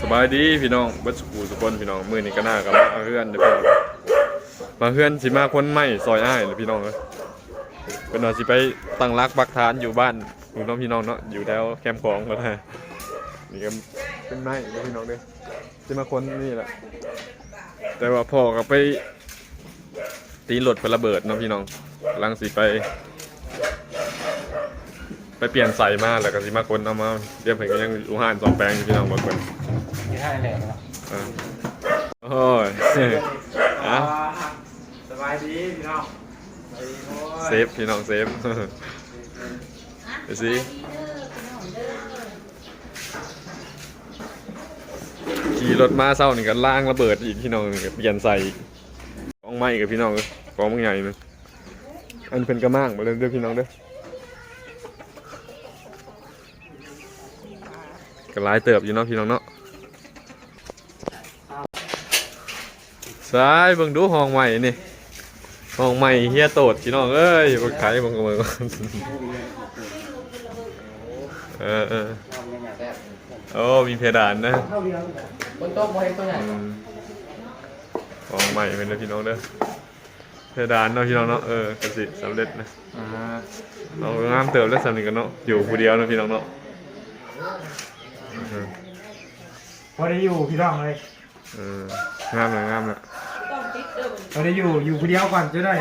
สบายดีพี่น้องเบัสกูสุกคนพี่น้องมือนี้ก็น่ากับมาเฮือนเด้อพี่น้องมาเฮือนสิมาคนใหม่ซอยอ้ายเลยพี่น้องเอ้ยเป็นว่าสิไปตั้งรักปักฐานอยู่บ้านอยู่น้องพี่น้องเนาะอยู่แถวแคมป์ของก็ได้นี่ก็เป็นไม้เด้อพี่น้องเด้อสิมาคนนี่แหละแต่ว่าพ่อก็ไปตีรถไประเบิดเนาะพี่น้องกำลังสิไป ไปเปลี่ยนใส่มาแล้วก็สิมาคนเอามาเรียบเห็นก็ยังอูห่านสองแปลงอยู่พี่น้องบางคน ที่ท่าแหลกเนาะโอ้ยอะสบายดีพี่น้องสบายดีโอ้ยเซฟพี่น้องเซฟเดี๋ยวสิขี่รถมาเศร้าหนี่ก็ล่างระเบิดอีกพี่น้องเก็เปลี่ยนใส่กองไม้กับพี่น้องเอ้ยกองมันใหญ่นึงอันเป็นกระมังมาเลยด้อพี่น้องเด้อก็หลายเติบอยู่เนาะพี่น้องเนาะ สายเบิ่งดูห้องใหม่นี่ห้องใหม่เฮียโตดพี่น้องเอ้ยบ่ขายบ่งกับมือเออเออโอ้มีเพดานนะบนโต๊ะบนตัวใหญ่อืมของใหม่เป็นเลยพี่น้องเด้อเพดานเนาะพี่น้องเนาะเออกระสิสำเร็จนะอ่าเอางามเติบแล้วสำเร็จกันเนาะอยู่ผู้เดียวเนาะพี่น้องเนาะเออพอได้อยู่พี่น้องเลยเอองามเลยงามเลย พอได้อยู่อยู่คนเดียวก่อนจะได้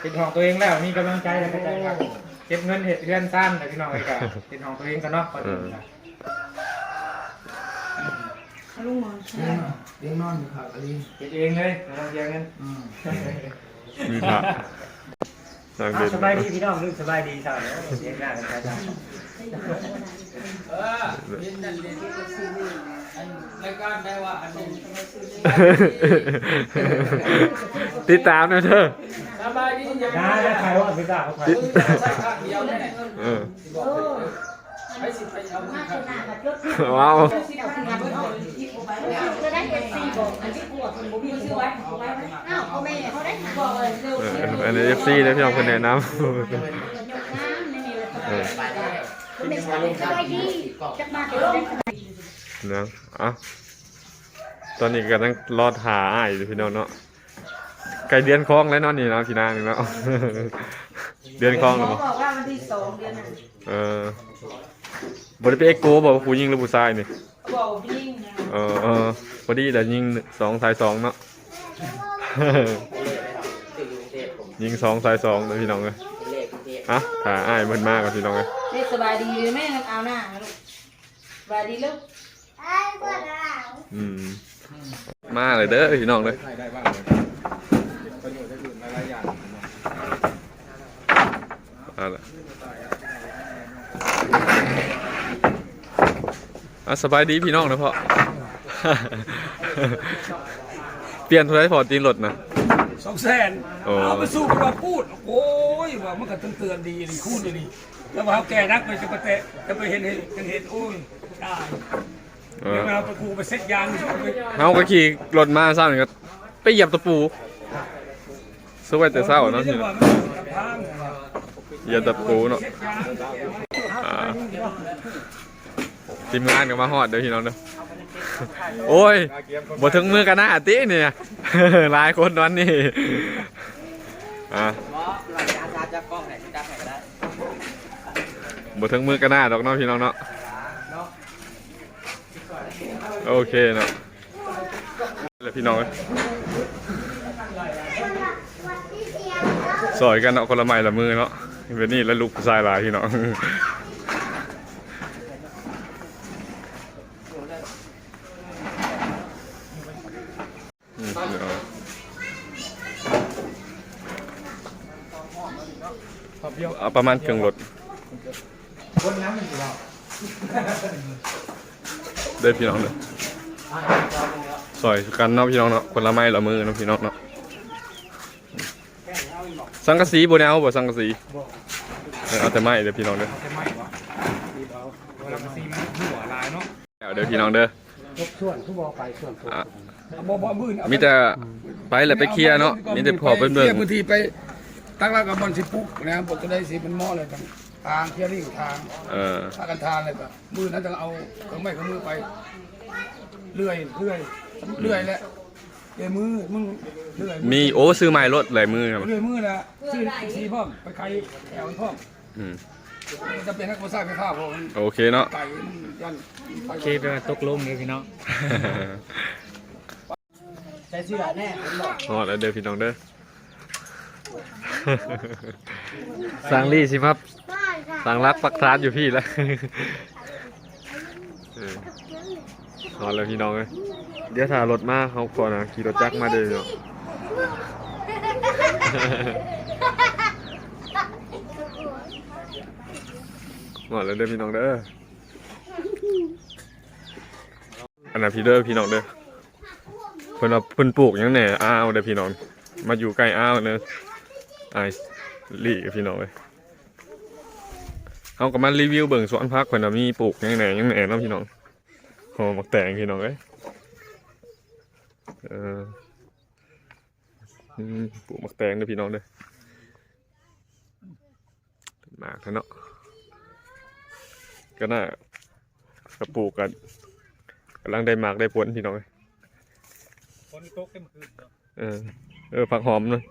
เป็นของตัวเองแล้วมีกำลังใจแล้วก็ใจรักเก็บเงินเห็ดเพื่อนสั้นนะพี่น้องเลยกันเป็นของตัวเองกันเนาะก่อนอื่นนะลุงหมอนเลี้ยงนอนอยู่ครับอลีนเก็บเองเลยไม่ต้องเสียเงินอืมมีพระนางอะเด่นสบายดีพี่น้องลูกสบายดีสาวเนี่ยเสียงหน้ากันใช่ไหมเออเลี้ยงนั่นเลี้ยงนี่ก็ซื้อนี่อัน รายการได้ว่าอันนี้ติดตามนะเธอสบายดียังได้ได้ใครว่าพี่สาวเขาใครคุณจะใช้ข้างเดียวนี่แหละเออบอกเลยให้สิไปเอามือข้างเดียวว้าวก็ได้เอฟซีบอกอันที่ปวดมันบ่มีชื่อไว้เอาไว้ไหมอ้าวพ่อแม่เขาได้บอกเลยเร็วเอออันนี้เอฟซีนะพี่น้องคนแนะนยกน้ำไม่มีเลยสบายไม่สบายสบายดีจักมาเดี๋ย วได้สบายำนะอะตอนนี้กำลังรอดหาอ้ายอยู่พี่น้องเนาะไก่เดือนคลองแล้วเนาะนี่เนาะพี่นางนี่เนาะ เดือนคลองหมแล้วอมั้งบอกว่าวันที่สองเดือนนั้นเออบริเปเอ็กโกบอกว่าผู้ยิงหรือผู้ชายนี่ บอกวิ่งนะเออเออพอดีแต่ยิงสองสายสองเนาะ ยิงสองสายสองนะพี่น้องเลยอะขาอ้ายมันมากกับพี่น้องเลยนี่สบายดีหรือไม่เอาหน้าลูกสบายดีลูก อืม มาเลยเด้อพี่น้องเลยได้บ้างเลยประโยชน์อื่นหลายอย่างเอาละอะสบายดีพี่น้องนะพ่อ เปลี่ยนทุกไรพอตีนรถนะ สองแสนโอ้ เอาไปสู้กับว่าพูด โอ้ยว่ามันก็ต้องเตือนดีดีคู่ดีดีแล้วว่าเขาแก่นักไปจะไปเตะจะไปเห็นเห็นยังเห็นโอ้ยได้ เอเดี๋อยวเราไปกูไปเซ็ตยางเอาไปเขาก็ขี่รถมาเศร้าหนึ่งก็ไปเหยียบตะปูสวัสดีเศร้าเนาะที่พี่ว่าเนาะมันกับทางเหยียบตะปูเนาะเซ็ตยางอ่าทีมงานก็มาฮอดเด้อพี่น้องเด้อโอ้ยบ่ถึงมือกันหน้าติเนี่ยหลายคนวันนี้อะบ่ถึงมือกันหน้าดอกเนาะพี่น้องเนาะ โอเคเนาะแล้วพี่น้องเอ้ยสอยกันเนาะคนละไม้ละมือเนาะเป็นนี่แล้วลูกผู้ชายหลายพี่น้องอืมเดี๋ยวขอบเดียวเอาประมาณเครื่องรถคนน้ำมันอยู่แล้วเด้อพี่น้องเด้อ ซอยกันเนาะพี่น้องเนาะคนละไม้ละมือเนาะพี่น้องเนาะสังกะสีบ่ได้เอาบ่สังกะสีเออเอาแต่ไม้เด้อพี่น้องเด้อจะไหม้วะดีเบาเวลาสีมันหัวลายเนาะเอเด้อพี่น้องเด้อส่วนทุบอไปส่วนบ่บ่มื่นเอาไปมีแต่ไปแหล้วไปเคลียร์เนาะมีแต่พอเพิ่นเบิ่งคลียร์พื้นที่ไปตั้งแล้วกับบอลสิปุ๊กนะครับผมจะได้สิเป็นหม้อเลยกันทางเคลียร์ริ่งทางถ้ากันทานเลยก็มือนั้นจะเอาเครื่องไม้เครื่องมือไป เลื่อยเลื่อยเลื่อยแหละเลื่อยมือมึงเลื่อยมีโอ้ซื้อไม้รถหลายมือครับเลื่อยมือนะชื่อซีพ่อมไปไกลแถวพ่อมอืมมันจะเป็นนักภาษาไปข้าวเพราะมันโอเคเนาะไก่มันยันไปโอเคเดี๋ยวตกลงเลยพี่น้องใจเชื่อแน่ผมบอกฮอดแล้วเด้อพี่น้องเด้อสังลี่สิครับสังรักปักทานอยู่พี่แล้วเออ ฮอดแล้วพี่น้องเอ้ยเดี๋ยวถ้ารถมาเขาก่อนนะขี่รถจักรมาเด้อพี่น้องฮอดแล้วเด้อพี่น้องเด้ออันนั้นพี่เด้อพี่น้องเด้อเพิ่นว่าเพิ่นปลูกหยังแหน่อ้าวเด้อพี่น้อง มาอยู่ใกล้อ้าวเด้อไอลี่กับพี่น้องเว้ยเฮาก็มารีวิวเบิ่งสวนผักเพิ่นว่ามีปลูกหยังแหน่หยังแหน่เนาะพี่น้อง หอมักแตงพี่น้องเอ้ยเอออืมปลูกมักแตงเด้อพี่น้องเด้อหมากเนาะก็น่าก็ปลูกกันกำลังได้หมากได้ผลพี่น้องเอ้ยคนตกเต็มคืนเออเออผักหอมเลย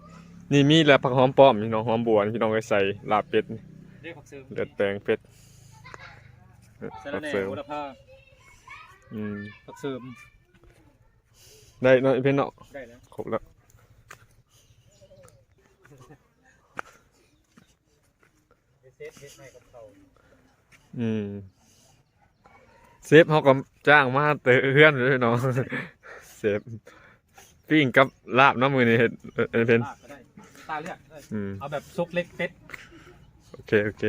นี่มีแล้วผักหอมป้อมพี่น้องหอมบัวนี่พี่น้องไปใส่ลาบเป็ดนี่เรียกผักเสริมเลือดแปลงเป็ดเออสารผักแหน่เสริมโหระพา อืมผักเสริมได้เนาะไอ้เพื่อนเนาะได้แล้วครบแล้วเซฟเฮ็ดให้กับเขาอืมเซฟเขาก็จ้างมาเตอเพื่อนเลยเนาะเซฟปิ้งกับลาบเน้ำมือนี่เฮ็ดเออไอ้เพื่อนลาบก็ได้ตาเลือกได้อืมเอาแบบซุกเล็กเป็ดโอเคโอเค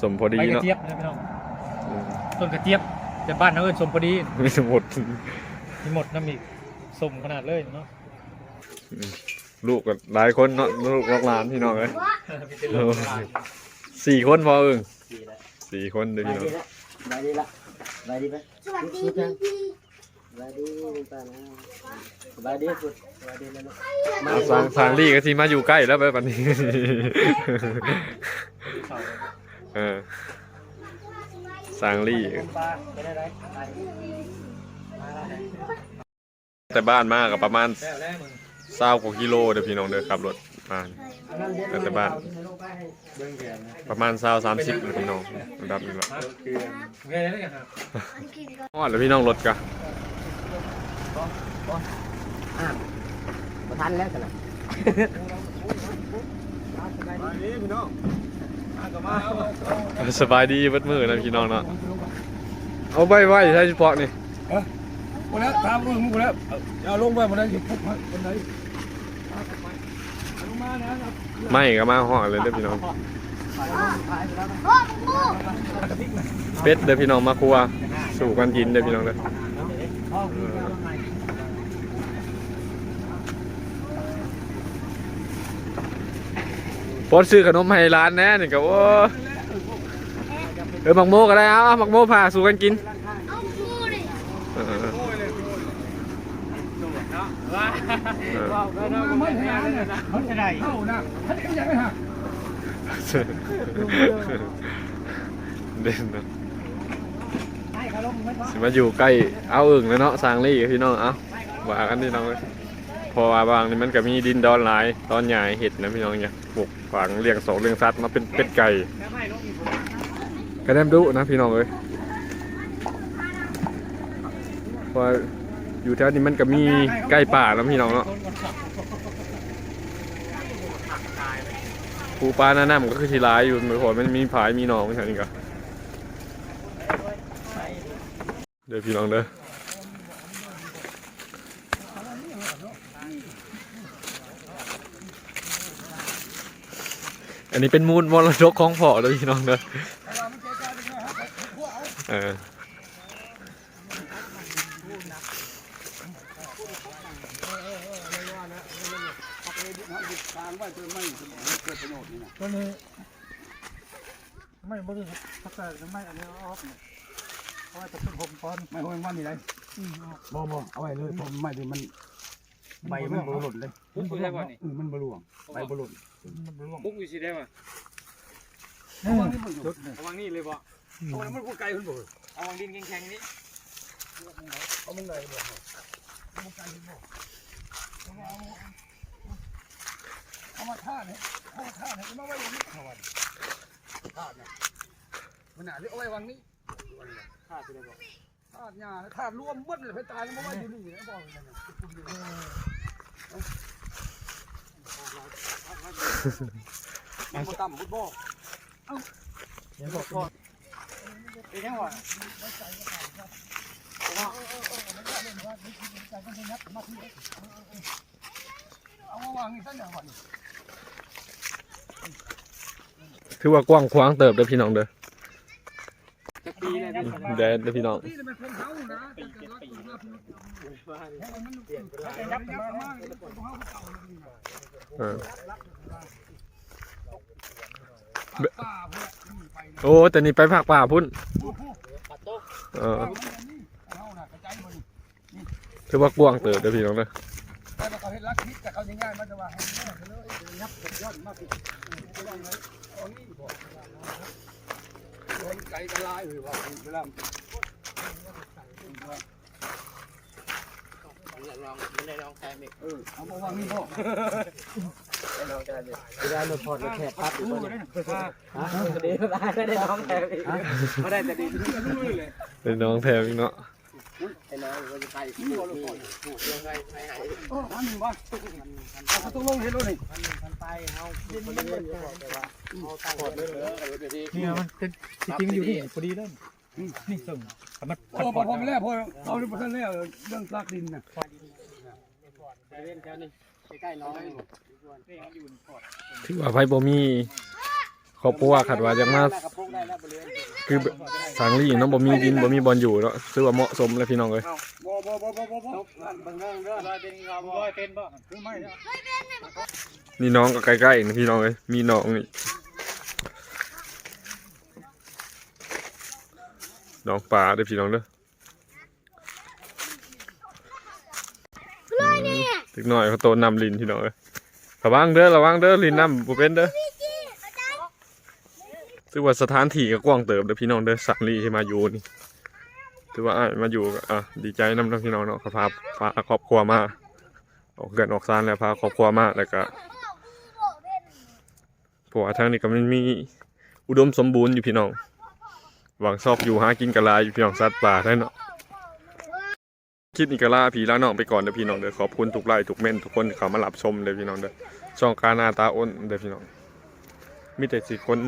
สมพอดีใบกระเนาะเจี๊ยบนะพี่น้องอืมต้นกระเจี๊ยบ แต่บ้านเขาเอิ้นสมพอดีมีสมุดมีหมดน้ำอีกสมขนาดเลยเนาะลูกก็หลายคนเนาะลูกลูกหลานพี่น้องเลยมีแต่ลูกหลานสี่คนพอเอิงสี่คนเด้อพี่น้องบายดีละบายดีไหมสวัสดีพี่พี่บายดีลุงป้านะบายดีสุดบายดีนะลูกเอาสางสางลี่ก็ที่มาอยู่ใกล้แล้วแบบนี้เขาเออ สางลี่ลุงป้าไปได้ไรไปแต่บ้านมากกับประมาณแล้วแล้วมึงเศร้ากว่ากิโลเด้อพี่น้องเด้อขับรถมาแต่บ้าน ประมาณเศร้าสามสิบพี่น้องระดับนี้ละเงยได้ยังครับฮอดแล้วพี่น้องรถกะมาทันแล้วกันละ สบายดีเบิดมือนะพี่น้องเนาะเอาใบไว้ใช้เฉพาะนี่หมดแล้วตามมือมึงหมดแล้วเอาลงไปหมดแล้วหยุดปุ๊บคนไหนลงมานะไม่ก็มาห่อดเลยเด้อพี่น้องโอ้โหเป็ดเด้อพี่น้องมาครัว สู่กันกินเด้อพี่น้องเด้อ พสต์ซื้อขนมให้ร้านแน่นี่ก็โอ้เออหมักโมก็ได้เอาหมักโมพาสู่กันกินเดินะมันะได้เข้านะมันจะยังไงฮะเด่นนะสิมาอยู่ใกล้เอาอึ่งแล้วเนาะสางลี่พี่น้องเอาว่ากันพี่น้องเลย เพอว่าบางนี่มันก็มีดินดอนหลายตอนใหญ่เห็ดนะพี่น้องเนี่ยปลูกฝังเลี้ยงสองเลี้ยงสัตว์มาเป็นเป็ดไก่กระเดมดุนะพี่น้องเลยพออยู่แถวนี้มันก็มีใกล้ป่าแล้วพี่น้องเนาะปูปลาหน้าน้ำก็คือทีร้ายอยู่เหมือนมันมีผายมีหนองแถวนี้ก็เดี๋ยวพี่น้องเด้อ นนี้เป็นมูลมรดกของพ่อเลยพี่น้องเด้อเออตัวนี้ไม่บ่ได้พักแต่ไม่อันนี้ออฟเนี่ยเพราะว่าจะเป็นผมก่อนไม่ห้อยมันนี่ไรบ่บ่เอาไว้เลยผมไม่ดีมัน ใบมันบรุหล่นเลยปุ๊บได้บ่นี่อือมันบรวงใบบรุหล่นปุ๊บอยู่สิได้บ่เอาวางนี่บ่อยู่ระวังนี่เลยบ่เอาวางมันกูไกลขึ้นบ่เอาวางดินแข็งๆนี้เอามึงไหนบ่เอามึงไกลขึ้นบ่เอามาเอามาท่าเนี่ยเอามาท่าเนี่ยเอามาไว้อย่างนี้เอาไว้ท่าเนี่ยมันหนาที่เอาไว้วางนี้ฆ่าไปเลยบ่ ธาตุหญ้าธาตุรวมหมดเลยไปตายมันบ่ว่าอยู่นี่นะบอกเลยนะคุณอยู่นี่มันบ่ต่ำบ่บ่เดี๋ยวบอกก่อนเป็นยังวะเอามาวางนี่ซะอย่างก่อนถือว่ากว้างขวางเติบเด้อพี่น้องเด้อจะ ปีเลยพี่แดนเด้อพี่น้องนี่เองเขานะแต่นี่ไปยักเลยของเขาเก่าเลยนี่นะเออป้าเพื่อนนี่ไปนะโอ้แต่นี่ไปภาคป่าพุ่นเออถือว่ากว้างเติบเด้อพี่น้องเด้อ ไก่กระลายหรือว่าเวลาลองไม่ได้ลองแค่ไม่เออเอามาวางนี่พ่อได้ลองแค่ไม่ได้รถพอดรถแคบพัดอยู่รู้บ่เลเนี่ยยนะฮะดีไม่ได้ลองแค่ไม่ไม่ได้แต่ดีเป็นน้องแถวอีกเนาะ ไอ้น้องมันจะไปที่นี่ถูกยังไงไปไหนโอ้อันนี้ว่าเอาต้องลงเห็นแล้วนี่มันไปเฮาคนเล่นอยู่แต่ว่าเฮาตั้งหมดเลยเดี๋ยวดีเนี่ยมันเป็นจริงอยู่นี่พอดีเลยนี่ส่งมันโอ้พอพอไปแล้วพอเอาเรื่องท่านแล้วเรื่องซากดินน่ะไปเล่นแถวนี้ใกล้ๆน้องถือว่าไผบ่มีครอบครัวขัดว่าอยากมา คือสังลี่เนาะบ่มีดินบ่มีบอลอยู่เนาะถือว่าเหมาะสมเลยพี่น้องเอ้ยบ่บ่บ่บ่บ่บ่บางเรื่องเรื่อลอยเป็นบ่ลอยเป็นบ่คือไม่นี่น้องก็ใกล้ๆนี่พี่น้องเอ้ยมีน้องนี่น้องป่าเด้อพี่น้องเด้อเด็กน้อยเขาโตนำลินพี่น้องเอ้ยระวังเด้อระวังเด้อลินนำบ่เป็นเด้อ ถือว่าสถานที่ก็กว้างเติบเด้อพี่น้องเด้อสังลีที่มาอยู่นี่ถือว่ามาอยู่อะดีใจนำนะพี่น้องเนาะพาพาครอบครัวมาออกเกินออกซานแล้วพาครอบครัวมาแล้วก็เพราะว่าทางนี้ก็มันมีอุดมสมบูรณ์อยู่พี่น้องหวังชอบอยู่หากินกะลาอยู่พี่น้องสัตว์ป่าได้เนาะคลิปนี้ก็ลาพี่ลาน้องไปก่อนเด้อพี่น้องเด้อขอบคุณทุกไลค์ทุกเม่นทุกคนที่เข้ามารับชมเด้อพี่น้องเด้อช่องการนาตาอ้นเด้อพี่น้องมีแต่สิคน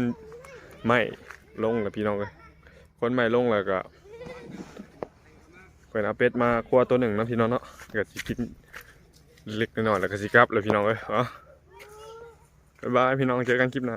ไม่ลงแล้วพี่น้องเลยคนไม่ลงแล้วก็เปิดเอาเป็ดมาครัวตัวหนึ่งนะพี่น้องเนาะก็สิกินเล็กน้อยแล้วก็สิกลับเลยพี่น้องเอ้ยอ๋อบ๊ายบายพี่น้องเจอกันคลิปหน้า